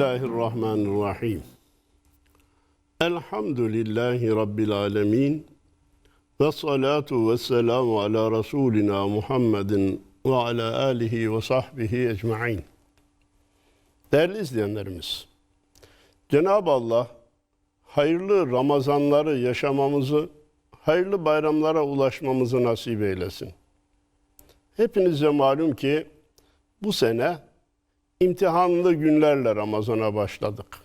Bismillahirrahmanirrahim. Elhamdülillahi Rabbil alemin. Ve salatu ve selamu ala Resulina Muhammedin ve ala alihi ve sahbihi ecma'in. Değerli izleyenlerimiz, Cenab-ı Allah hayırlı Ramazanları yaşamamızı, hayırlı bayramlara ulaşmamızı nasip eylesin. Hepinize malum ki bu sene imtihanlı günlerle Ramazan'a başladık.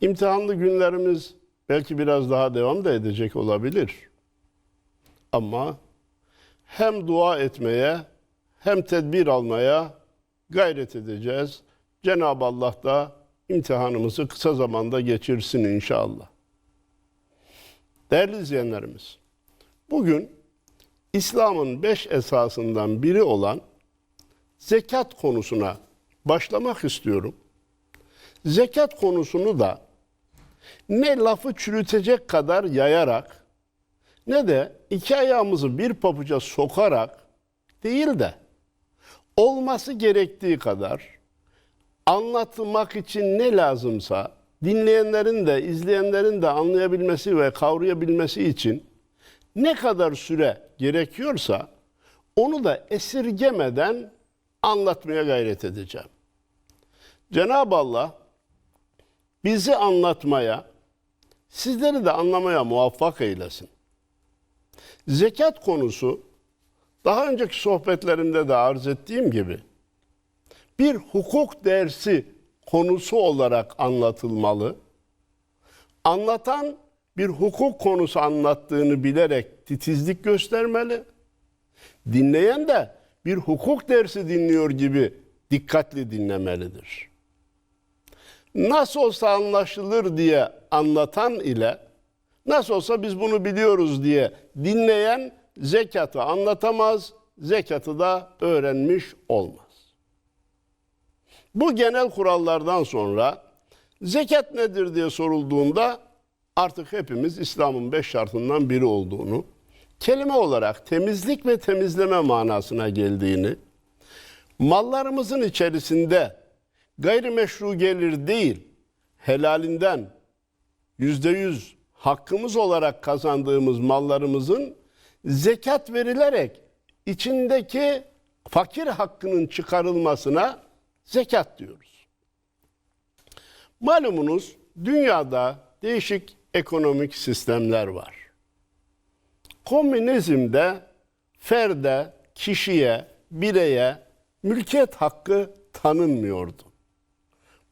İmtihanlı günlerimiz belki biraz daha devam da edecek olabilir. Ama hem dua etmeye hem tedbir almaya gayret edeceğiz. Cenab-ı Allah da imtihanımızı kısa zamanda geçirsin inşallah. Değerli izleyenlerimiz, bugün İslam'ın beş esasından biri olan zekat konusuna başlamak istiyorum. Zekat konusunu da ne lafı çürütecek kadar yayarak ne de iki ayağımızı bir pabuca sokarak değil de olması gerektiği kadar anlatmak için ne lazımsa dinleyenlerin de izleyenlerin de anlayabilmesi ve kavrayabilmesi için ne kadar süre gerekiyorsa onu da esirgemeden anlatmaya gayret edeceğim. Cenab-ı Allah bizi anlatmaya, sizleri de anlamaya muvaffak eylesin. Zekat konusu daha önceki sohbetlerimde de arz ettiğim gibi bir hukuk dersi konusu olarak anlatılmalı. Anlatan bir hukuk konusu anlattığını bilerek titizlik göstermeli. Dinleyen de bir hukuk dersi dinliyor gibi dikkatli dinlemelidir. Nasıl olsa anlaşılır diye anlatan ile nasıl olsa biz bunu biliyoruz diye dinleyen zekatı anlatamaz, zekatı da öğrenmiş olmaz. Bu genel kurallardan sonra zekat nedir diye sorulduğunda artık hepimiz İslam'ın beş şartından biri olduğunu, kelime olarak temizlik ve temizleme manasına geldiğini, mallarımızın içerisinde gayrimeşru gelir değil, helalinden yüzde yüz hakkımız olarak kazandığımız mallarımızın zekat verilerek içindeki fakir hakkının çıkarılmasına zekat diyoruz. Malumunuz dünyada değişik ekonomik sistemler var. Komünizmde ferde, kişiye, bireye mülkiyet hakkı tanınmıyordu.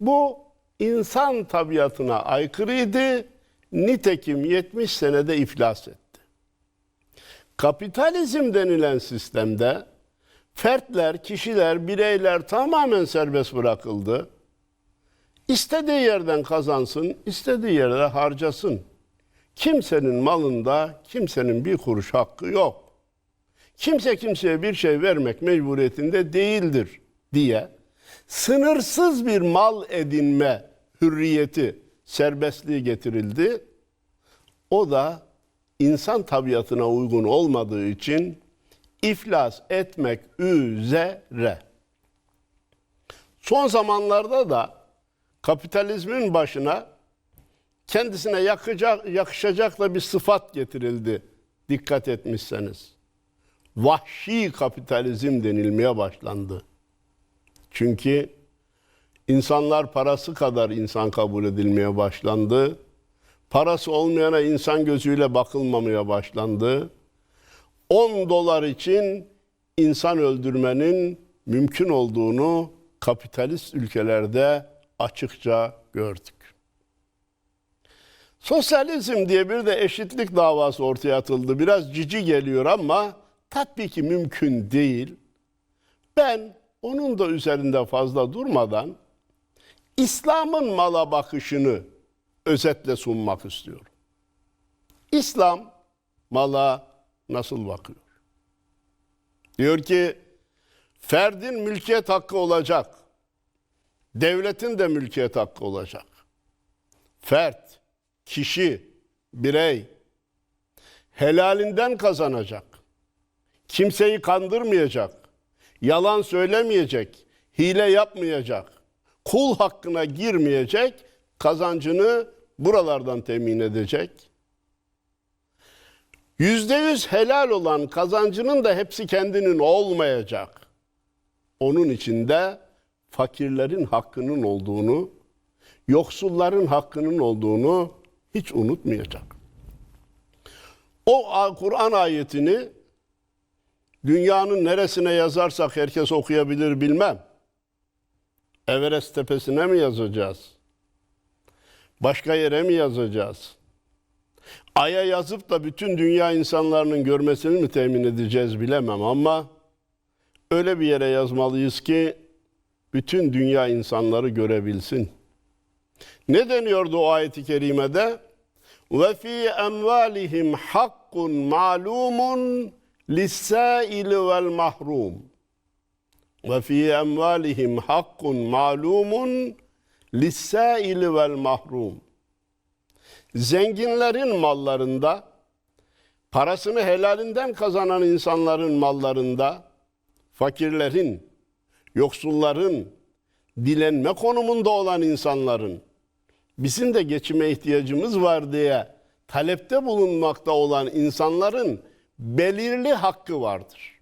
Bu insan tabiatına aykırıydı. Nitekim 70 senede iflas etti. Kapitalizm denilen sistemde fertler, kişiler, bireyler tamamen serbest bırakıldı. İstediği yerden kazansın, istediği yerde harcasın. Kimsenin malında kimsenin bir kuruş hakkı yok. Kimse kimseye bir şey vermek mecburiyetinde değildir diye sınırsız bir mal edinme hürriyeti, serbestliği getirildi. O da insan tabiatına uygun olmadığı için iflas etmek üzere. Son zamanlarda da kapitalizmin başına kendisine yakacak, yakışacak da bir sıfat getirildi. Dikkat etmişseniz. Vahşi kapitalizm denilmeye başlandı. Çünkü insanlar parası kadar insan kabul edilmeye başlandı. Parası olmayana insan gözüyle bakılmamaya başlandı. 10 dolar için insan öldürmenin mümkün olduğunu kapitalist ülkelerde açıkça gördük. Sosyalizm diye bir de eşitlik davası ortaya atıldı. Biraz cici geliyor ama tatbiki mümkün değil. Ben onun da üzerinde fazla durmadan İslam'ın mala bakışını özetle sunmak istiyorum. İslam mala nasıl bakıyor? Diyor ki ferdin mülkiyet hakkı olacak. Devletin de mülkiyet hakkı olacak. Fert, kişi, birey helalinden kazanacak. Kimseyi kandırmayacak. Yalan söylemeyecek. Hile yapmayacak. kul hakkına girmeyecek, kazancını buralardan temin edecek. Yüzde yüz helal olan kazancının da hepsi kendinin olmayacak. Onun içinde fakirlerin hakkının olduğunu, yoksulların hakkının olduğunu hiç unutmayacak. O Kur'an ayetini dünyanın neresine yazarsak herkes okuyabilir bilmem. Everest tepesine mi yazacağız? Başka yere mi yazacağız? Ay'a yazıp da bütün dünya insanlarının görmesini mi temin edeceğiz bilemem ama öyle bir yere yazmalıyız ki bütün dünya insanları görebilsin. Ne deniyordu o ayeti kerimede? Ve fi emvalihim hakkun ma'lumun lis-sâili vel mahrum. Ve fi emvalihim hakkun ma'lumun lis-sâili vel mahrum. Zenginlerin mallarında, parasını helalinden kazanan insanların mallarında, fakirlerin, yoksulların, dilenme konumunda olan insanların, bizim de geçime ihtiyacımız var diye talepte bulunmakta olan insanların belirli hakkı vardır.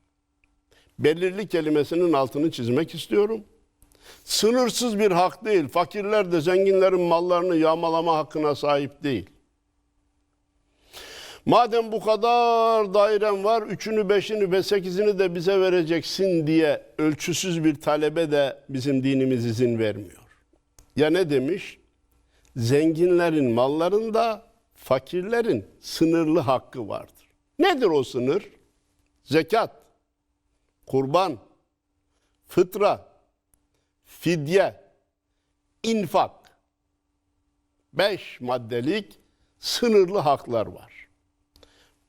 Belirli kelimesinin altını çizmek istiyorum. Sınırsız bir hak değil. Fakirler de zenginlerin mallarını yağmalama hakkına sahip değil. Madem bu kadar dairen var, üçünü, beşini ve sekizini de bize vereceksin diye ölçüsüz bir talebe de bizim dinimiz izin vermiyor. Ya ne demiş? Zenginlerin mallarında fakirlerin sınırlı hakkı vardır. Nedir o sınır? Zekat, kurban, fıtra, fidye, infak. Beş maddelik sınırlı haklar var.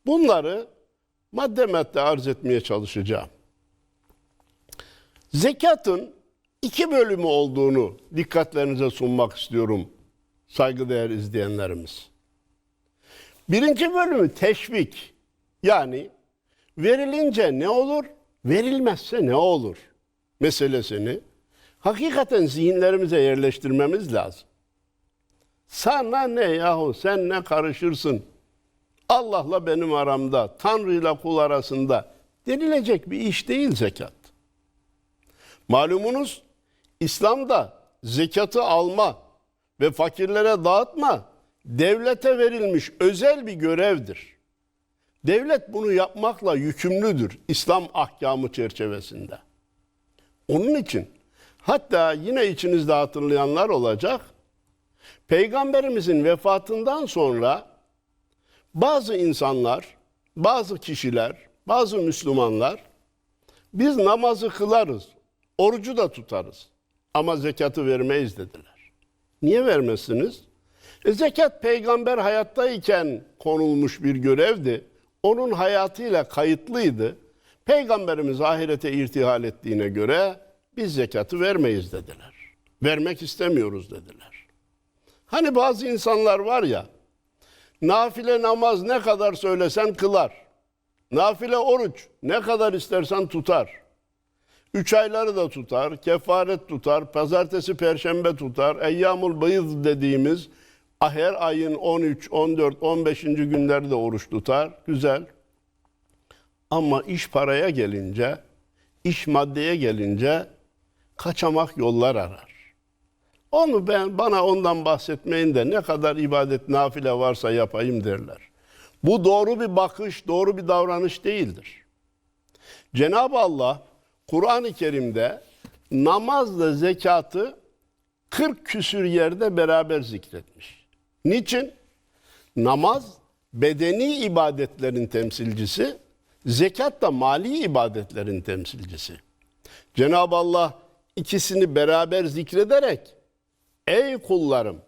Bunları madde madde arz etmeye çalışacağım. Zekatın iki bölümü olduğunu dikkatlerinize sunmak istiyorum saygıdeğer izleyenlerimiz. Birinci bölümü teşvik. Yani verilince ne olur, verilmezse ne olur meselesini hakikaten zihinlerimize yerleştirmemiz lazım. Sana ne yahu sen ne karışırsın? Allah'la benim aramda, Tanrı'yla kul arasında denilecek bir iş değil zekat. Malumunuz İslam'da zekatı alma ve fakirlere dağıtma devlete verilmiş özel bir görevdir. Devlet bunu yapmakla yükümlüdür İslam ahkamı çerçevesinde. Onun için hatta yine içinizde hatırlayanlar olacak. Peygamberimizin vefatından sonra bazı insanlar, bazı kişiler, bazı Müslümanlar biz namazı kılarız, orucu da tutarız ama zekatı vermeyiz dediler. Niye vermezsiniz? E, zekat peygamber hayattayken konulmuş bir görevdi. Onun hayatıyla kayıtlıydı. Peygamberimiz ahirete irtihal ettiğine göre biz zekatı vermeyiz dediler. Vermek istemiyoruz dediler. Hani bazı insanlar var ya, nafile namaz ne kadar söylesen kılar. Nafile oruç ne kadar istersen tutar. Üç ayları da tutar, kefaret tutar, pazartesi, perşembe tutar, eyyamul bayız dediğimiz her ayın 13, 14, 15. günleri de oruç tutar. Güzel. Ama iş paraya gelince, iş maddeye gelince kaçamak yollar arar. Onu ben bana ondan bahsetmeyin de ne kadar ibadet nafile varsa yapayım derler. Bu doğru bir bakış, doğru bir davranış değildir. Cenab-ı Allah Kur'an-ı Kerim'de namazla zekatı 40 küsür yerde beraber zikretmiş. Niçin? Namaz bedeni ibadetlerin temsilcisi, zekat da mali ibadetlerin temsilcisi. Cenab-ı Allah ikisini beraber zikrederek ey kullarım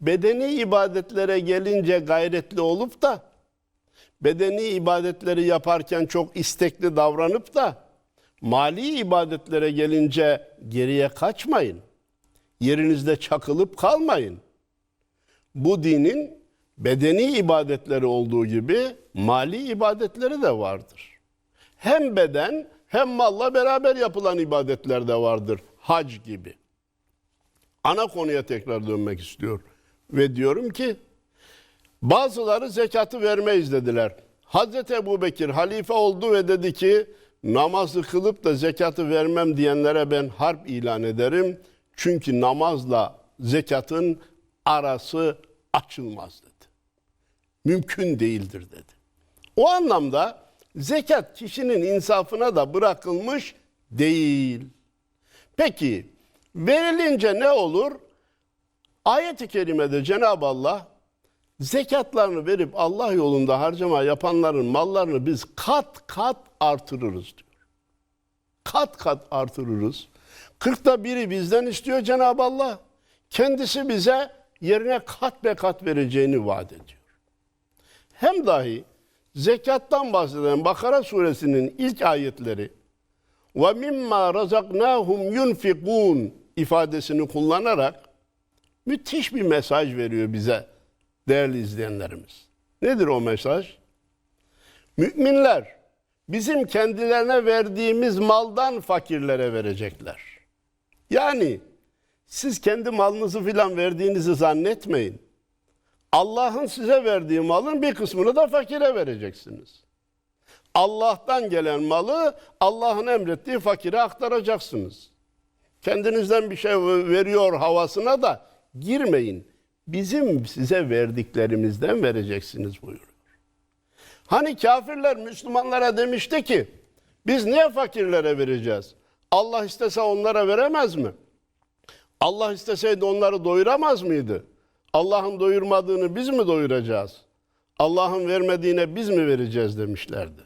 bedeni ibadetlere gelince gayretli olup da bedeni ibadetleri yaparken çok istekli davranıp da mali ibadetlere gelince geriye kaçmayın. Yerinizde çakılıp kalmayın. Bu dinin bedeni ibadetleri olduğu gibi mali ibadetleri de vardır. Hem beden hem malla beraber yapılan ibadetler de vardır. Hac gibi. ana konuya tekrar dönmek istiyor. Ve diyorum ki bazıları zekatı vermeyiz dediler. Hazreti Ebu Bekir halife oldu ve dedi ki namazı kılıp da zekatı vermem diyenlere ben harp ilan ederim. Çünkü namazla zekatın arası açılmaz dedi. Mümkün değildir dedi. O anlamda zekat kişinin insafına da bırakılmış değil. Peki verilince ne olur? Ayet-i kerimede Cenab-ı Allah zekatlarını verip Allah yolunda harcama yapanların mallarını biz kat kat artırırız diyor. Kat kat artırırız. Kırkta biri bizden istiyor Cenab-ı Allah. Kendisi bize yerine kat be kat vereceğini vaat ediyor. Hem dahi zekattan bahseden Bakara suresinin ilk ayetleri ve mimma razaknahum yunfikun ifadesini kullanarak müthiş bir mesaj veriyor bize değerli izleyenlerimiz. Nedir o mesaj? Müminler bizim kendilerine verdiğimiz maldan fakirlere verecekler. Yani siz kendi malınızı filan verdiğinizi zannetmeyin. Allah'ın size verdiği malın bir kısmını da fakire vereceksiniz. Allah'tan gelen malı Allah'ın emrettiği fakire aktaracaksınız. Kendinizden bir şey veriyor havasına da girmeyin. Bizim size verdiklerimizden vereceksiniz buyuruyor. Hani kafirler Müslümanlara demişti ki biz niye fakirlere vereceğiz? Allah istese onlara veremez mi? Allah isteseydi onları doyuramaz mıydı? Allah'ın doyurmadığını biz mi doyuracağız? Allah'ın vermediğine biz mi vereceğiz demişlerdi.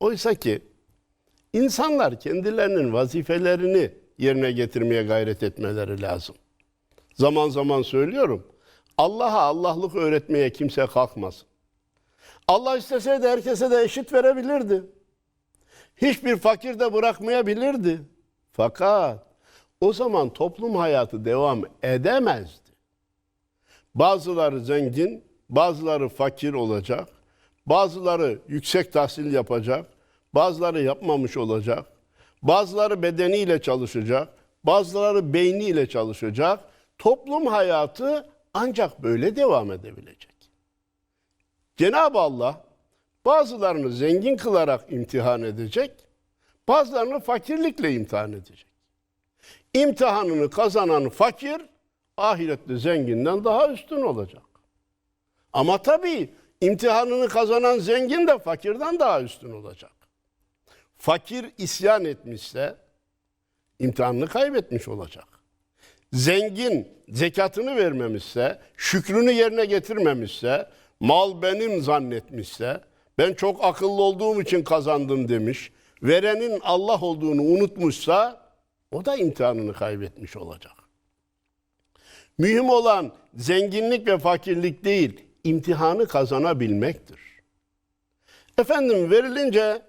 Oysa ki insanlar kendilerinin vazifelerini yerine getirmeye gayret etmeleri lazım. Zaman zaman söylüyorum. Allah'a Allah'lık öğretmeye kimse kalkmasın. Allah isteseydi herkese de eşit verebilirdi. Hiçbir fakir de bırakmayabilirdi. Fakat o zaman toplum hayatı devam edemezdi. Bazıları zengin, bazıları fakir olacak. Bazıları yüksek tahsil yapacak, bazıları yapmamış olacak. Bazıları bedeniyle çalışacak, bazıları beyniyle çalışacak. Toplum hayatı ancak böyle devam edebilecek. Cenab-ı Allah bazılarını zengin kılarak imtihan edecek, bazılarını fakirlikle imtihan edecek. İmtihanını kazanan fakir ahirette zenginden daha üstün olacak. Ama tabii imtihanını kazanan zengin de fakirden daha üstün olacak. Fakir isyan etmişse imtihanını kaybetmiş olacak. Zengin zekatını vermemişse, şükrünü yerine getirmemişse, mal benim zannetmişse, ben çok akıllı olduğum için kazandım demiş, verenin Allah olduğunu unutmuşsa, o da imtihanını kaybetmiş olacak. Mühim olan zenginlik ve fakirlik değil, imtihanı kazanabilmektir. Efendim verilince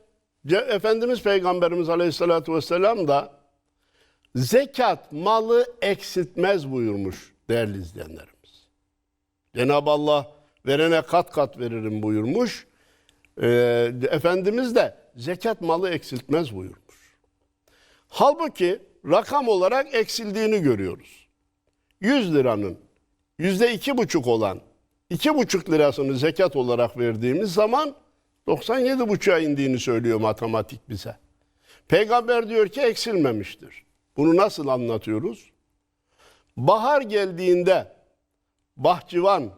Efendimiz Peygamberimiz Aleyhisselatü Vesselam da zekat malı eksiltmez buyurmuş değerli izleyenlerimiz. Cenab-ı Allah verene kat kat veririm buyurmuş. Ee, Efendimiz de zekat malı eksiltmez buyurmuş. Halbuki rakam olarak eksildiğini görüyoruz. 100 liranın yüzde iki buçuk olan iki buçuk lirasını zekat olarak verdiğimiz zaman 97 buçuğa indiğini söylüyor matematik bize. Peygamber diyor ki eksilmemiştir. Bunu nasıl anlatıyoruz? Bahar geldiğinde bahçıvan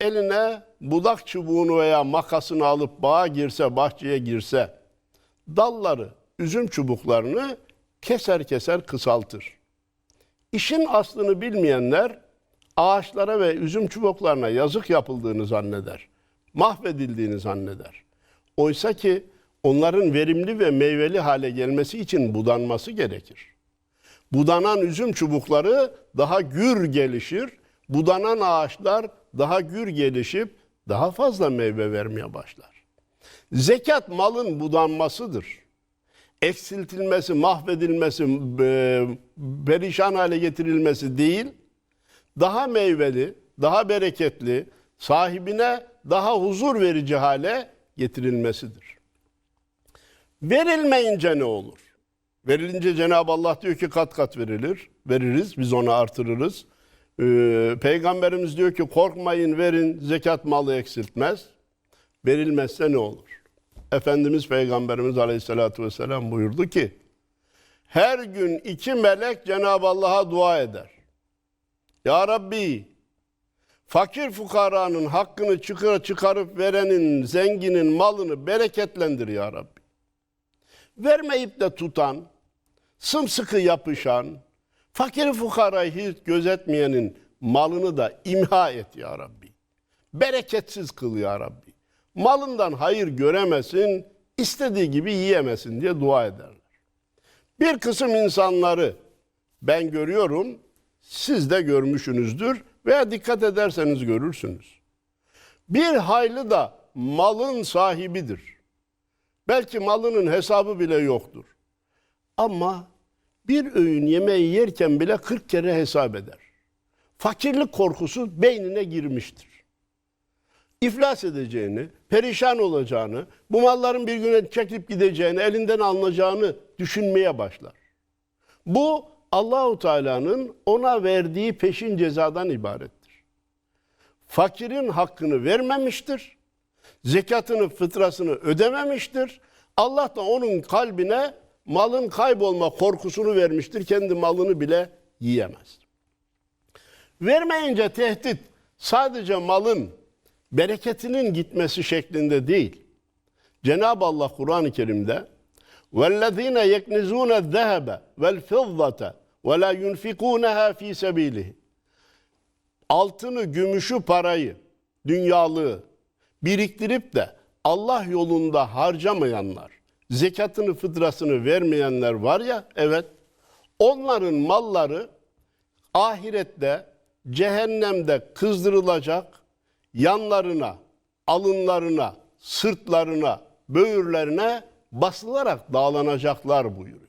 eline budak çubuğunu veya makasını alıp bağa girse, bahçeye girse dalları, üzüm çubuklarını keser keser kısaltır. İşin aslını bilmeyenler ağaçlara ve üzüm çubuklarına yazık yapıldığını zanneder. Mahvedildiğini zanneder. Oysa ki onların verimli ve meyveli hale gelmesi için budanması gerekir. Budanan üzüm çubukları daha gür gelişir. Budanan ağaçlar daha gür gelişip daha fazla meyve vermeye başlar. Zekat malın budanmasıdır. Eksiltilmesi, mahvedilmesi, perişan hale getirilmesi değil, daha meyveli, daha bereketli, sahibine daha huzur verici hale getirilmesidir. Verilmeyince ne olur? Verilince Cenab-ı Allah diyor ki kat kat verilir. Veririz, biz onu artırırız. Ee, Peygamberimiz diyor ki korkmayın verin, zekat malı eksiltmez. Verilmezse ne olur? Efendimiz Peygamberimiz Aleyhisselatü Vesselam buyurdu ki, her gün iki melek Cenab-ı Allah'a dua eder. Ya Rabbi, fakir fukaranın hakkını çıkar, çıkarıp verenin, zenginin malını bereketlendir ya Rabbi. Vermeyip de tutan, sımsıkı yapışan, fakir fukarayı hiç gözetmeyenin malını da imha et ya Rabbi. Bereketsiz kıl ya Rabbi. Malından hayır göremesin, istediği gibi yiyemesin diye dua ederler. Bir kısım insanları ben görüyorum, siz de görmüşsünüzdür veya dikkat ederseniz görürsünüz. Bir haylı da malın sahibidir. Belki malının hesabı bile yoktur. Ama bir öğün yemeği yerken bile 40 kere hesap eder. Fakirlik korkusu beynine girmiştir. İflas edeceğini, perişan olacağını, bu malların bir güne çekip gideceğini, elinden alınacağını düşünmeye başlar. Bu Allahu Teala'nın ona verdiği peşin cezadan ibarettir. Fakirin hakkını vermemiştir. Zekatını, fıtrasını ödememiştir. Allah da onun kalbine malın kaybolma korkusunu vermiştir. Kendi malını bile yiyemez. Vermeyince tehdit sadece malın bereketinin gitmesi şeklinde değil. Cenab-ı Allah Kur'an-ı Kerim'de وَالَّذ۪ينَ يَكْنِزُونَ الذَّهَبَ وَالْفِضَّةَ وَلَا يُنْفِقُونَهَا ف۪ي سَب۪يلِهِ Altını, gümüşü, parayı, dünyalığı biriktirip de Allah yolunda harcamayanlar, zekatını, fıtrasını vermeyenler var ya, evet, onların malları ahirette, cehennemde kızdırılacak, yanlarına, alınlarına, sırtlarına, böğürlerine basılarak dağlanacaklar buyuruyor.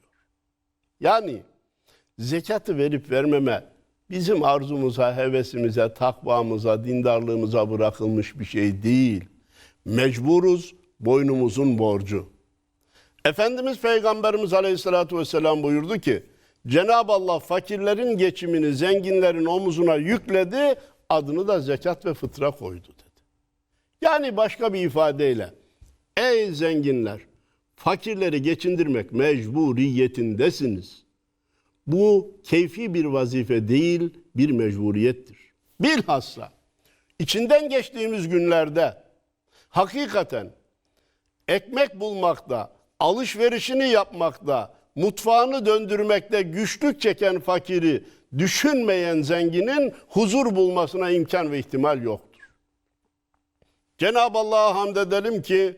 Yani zekatı verip vermeme bizim arzumuza, hevesimize, takvamıza, dindarlığımıza bırakılmış bir şey değil. Mecburuz, boynumuzun borcu. Efendimiz Peygamberimiz Aleyhisselatü Vesselam buyurdu ki, Cenab-ı Allah fakirlerin geçimini zenginlerin omuzuna yükledi, adını da zekat ve fıtra koydu dedi. Yani başka bir ifadeyle, ey zenginler, fakirleri geçindirmek mecburiyetindesiniz. Bu keyfi bir vazife değil, bir mecburiyettir. Bilhassa içinden geçtiğimiz günlerde hakikaten ekmek bulmakta, alışverişini yapmakta, mutfağını döndürmekte güçlük çeken fakiri düşünmeyen zenginin huzur bulmasına imkan ve ihtimal yoktur. Cenab-ı Allah'a hamd edelim ki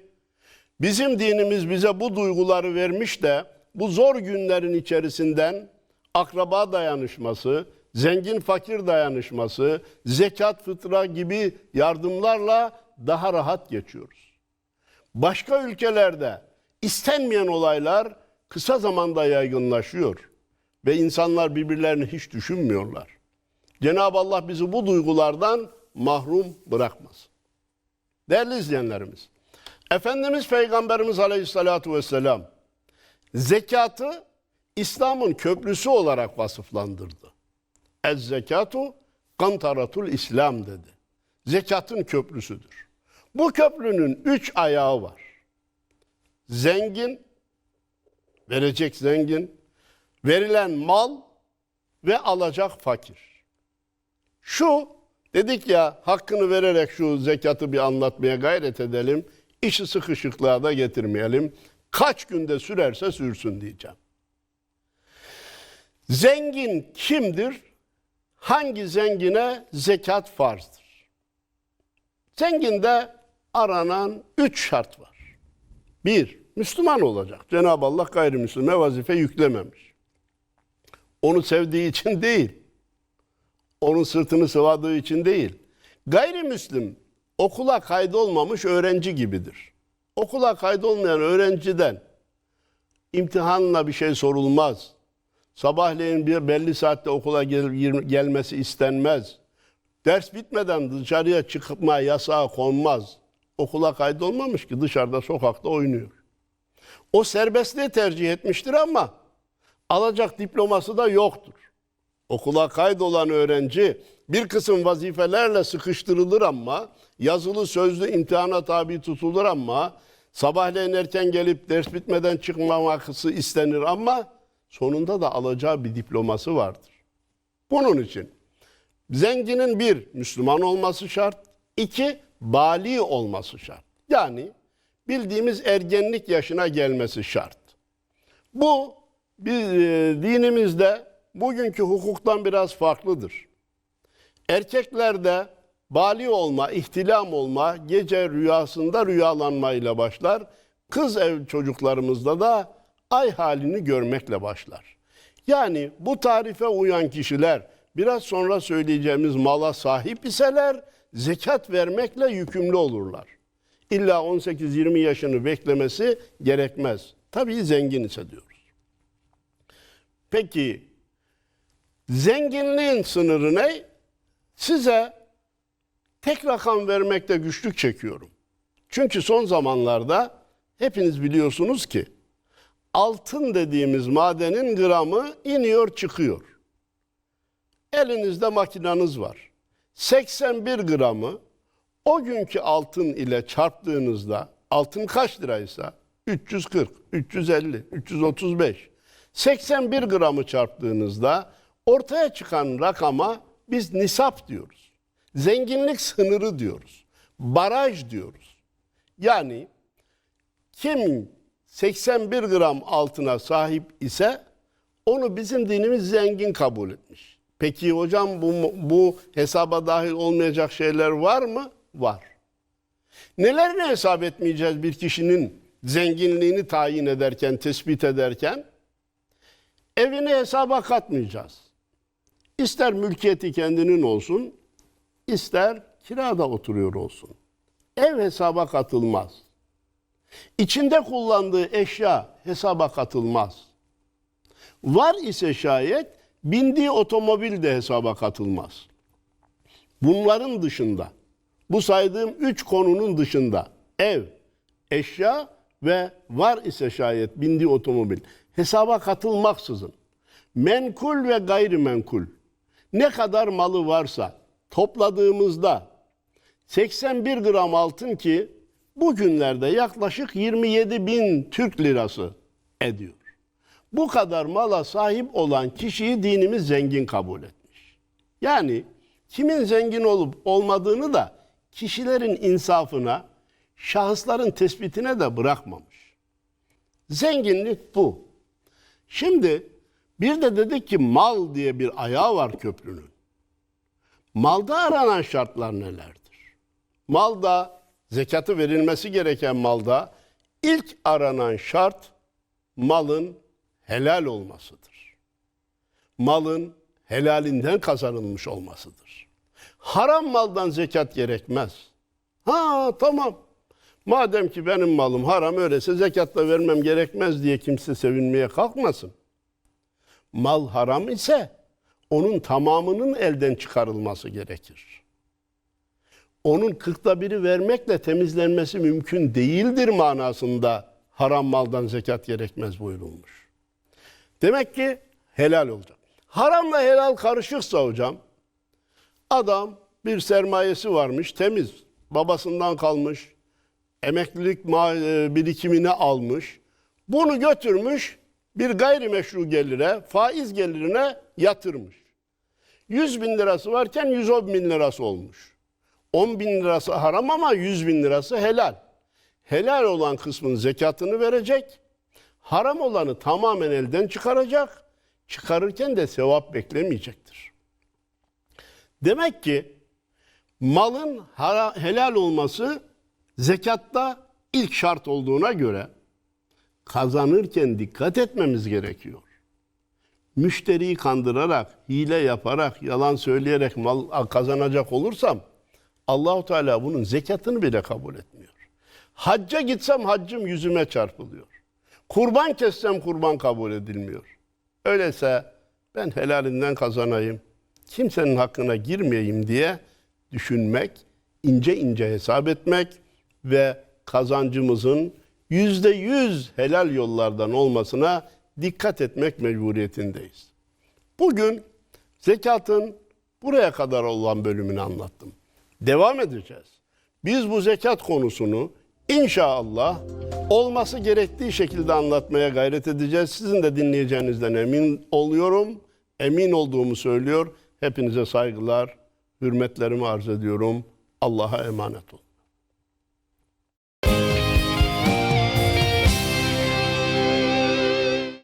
bizim dinimiz bize bu duyguları vermiş de bu zor günlerin içerisinden akraba dayanışması, zengin fakir dayanışması, zekat fıtra gibi yardımlarla daha rahat geçiyoruz. Başka ülkelerde istenmeyen olaylar kısa zamanda yaygınlaşıyor ve insanlar birbirlerini hiç düşünmüyorlar. Cenab-ı Allah bizi bu duygulardan mahrum bırakmaz. Değerli izleyenlerimiz, Efendimiz Peygamberimiz Aleyhisselatü Vesselam zekatı İslam'ın köprüsü olarak vasıflandırdı. Ez zekatu kantaratul İslam dedi. Zekatın köprüsüdür. Bu köprünün üç ayağı var. Zengin, verecek zengin, verilen mal ve alacak fakir. Şu dedik ya hakkını vererek şu zekatı bir anlatmaya gayret edelim. İşi sıkışıklığa da getirmeyelim. Kaç günde sürerse sürsün diyeceğim. Zengin kimdir? Hangi zengine zekat farzdır? Zenginde aranan üç şart var. Bir, Müslüman olacak. Cenab-ı Allah gayrimüslime vazife yüklememiş. Onu sevdiği için değil, onun sırtını sıvadığı için değil. Gayrimüslim okula kaydolmamış öğrenci gibidir. Okula kaydolmayan öğrenciden imtihanla bir şey sorulmaz. Sabahleyin bir belli saatte okula gel- gelmesi istenmez. Ders bitmeden dışarıya çıkma yasağı konmaz. Okula kaydolmamış ki dışarıda sokakta oynuyor. O serbestliği tercih etmiştir ama Alacak diploması da yoktur. Okula kaydolan öğrenci bir kısım vazifelerle sıkıştırılır ama yazılı sözlü imtihana tabi tutulur ama sabahleyin erken gelip ders bitmeden çıkmaması istenir ama sonunda da alacağı bir diploması vardır. Bunun için zenginin bir Müslüman olması şart, iki bali olması şart. Yani bildiğimiz ergenlik yaşına gelmesi şart. Bu biz, e, dinimizde bugünkü hukuktan biraz farklıdır. Erkeklerde bali olma, ihtilam olma, gece rüyasında rüyalanmayla başlar. Kız ev çocuklarımızda da ay halini görmekle başlar. Yani bu tarife uyan kişiler biraz sonra söyleyeceğimiz mala sahip iseler zekat vermekle yükümlü olurlar. İlla 18-20 yaşını beklemesi gerekmez. Tabii zengin ise diyoruz. Peki zenginliğin sınırı ne? Size tek rakam vermekte güçlük çekiyorum. Çünkü son zamanlarda hepiniz biliyorsunuz ki altın dediğimiz madenin gramı iniyor çıkıyor. Elinizde makinanız var. 81 gramı o günkü altın ile çarptığınızda altın kaç liraysa 340, 350, 335. 81 gramı çarptığınızda ortaya çıkan rakama biz nisap diyoruz. Zenginlik sınırı diyoruz. Baraj diyoruz. Yani kim 81 gram altına sahip ise onu bizim dinimiz zengin kabul etmiş. Peki hocam bu, bu hesaba dahil olmayacak şeyler var mı? Var. Nelerini hesap etmeyeceğiz bir kişinin zenginliğini tayin ederken, tespit ederken? Evini hesaba katmayacağız. İster mülkiyeti kendinin olsun, ister kirada oturuyor olsun. Ev hesaba katılmaz. İçinde kullandığı eşya hesaba katılmaz. Var ise şayet bindiği otomobil de hesaba katılmaz. Bunların dışında, bu saydığım üç konunun dışında ev, eşya ve var ise şayet bindiği otomobil hesaba katılmaksızın menkul ve gayrimenkul ne kadar malı varsa topladığımızda 81 gram altın ki bugünlerde yaklaşık 27 bin Türk lirası ediyor. Bu kadar mala sahip olan kişiyi dinimiz zengin kabul etmiş. Yani kimin zengin olup olmadığını da kişilerin insafına, şahısların tespitine de bırakmamış. Zenginlik bu. Şimdi bir de dedik ki mal diye bir ayağı var köprünün. Malda aranan şartlar nelerdir? Malda, zekatı verilmesi gereken malda ilk aranan şart malın helal olmasıdır. Malın helalinden kazanılmış olmasıdır. Haram maldan zekat gerekmez. Ha tamam. Madem ki benim malım haram öyleyse zekat da vermem gerekmez diye kimse sevinmeye kalkmasın. Mal haram ise onun tamamının elden çıkarılması gerekir. Onun kırkta biri vermekle temizlenmesi mümkün değildir manasında haram maldan zekat gerekmez buyurulmuş. Demek ki helal olacak. Haramla helal karışıksa hocam, adam bir sermayesi varmış, temiz, babasından kalmış, emeklilik e, birikimini almış, bunu götürmüş bir gayrimeşru gelire, faiz gelirine yatırmış. 100 bin lirası varken 110 bin lirası olmuş. 10 bin lirası haram ama 100 bin lirası helal. Helal olan kısmın zekatını verecek. Haram olanı tamamen elden çıkaracak. Çıkarırken de sevap beklemeyecektir. Demek ki malın helal olması zekatta ilk şart olduğuna göre kazanırken dikkat etmemiz gerekiyor. Müşteriyi kandırarak, hile yaparak, yalan söyleyerek mal kazanacak olursam Allahu Teala bunun zekatını bile kabul etmiyor. Hacca gitsem haccım yüzüme çarpılıyor. Kurban kessem kurban kabul edilmiyor. Öyleyse ben helalinden kazanayım, kimsenin hakkına girmeyeyim diye düşünmek, ince ince hesap etmek ve kazancımızın yüzde yüz helal yollardan olmasına dikkat etmek mecburiyetindeyiz. Bugün zekatın buraya kadar olan bölümünü anlattım. Devam edeceğiz. Biz bu zekat konusunu inşallah olması gerektiği şekilde anlatmaya gayret edeceğiz. Sizin de dinleyeceğinizden emin oluyorum. Emin olduğumu söylüyor. Hepinize saygılar, hürmetlerimi arz ediyorum. Allah'a emanet olun.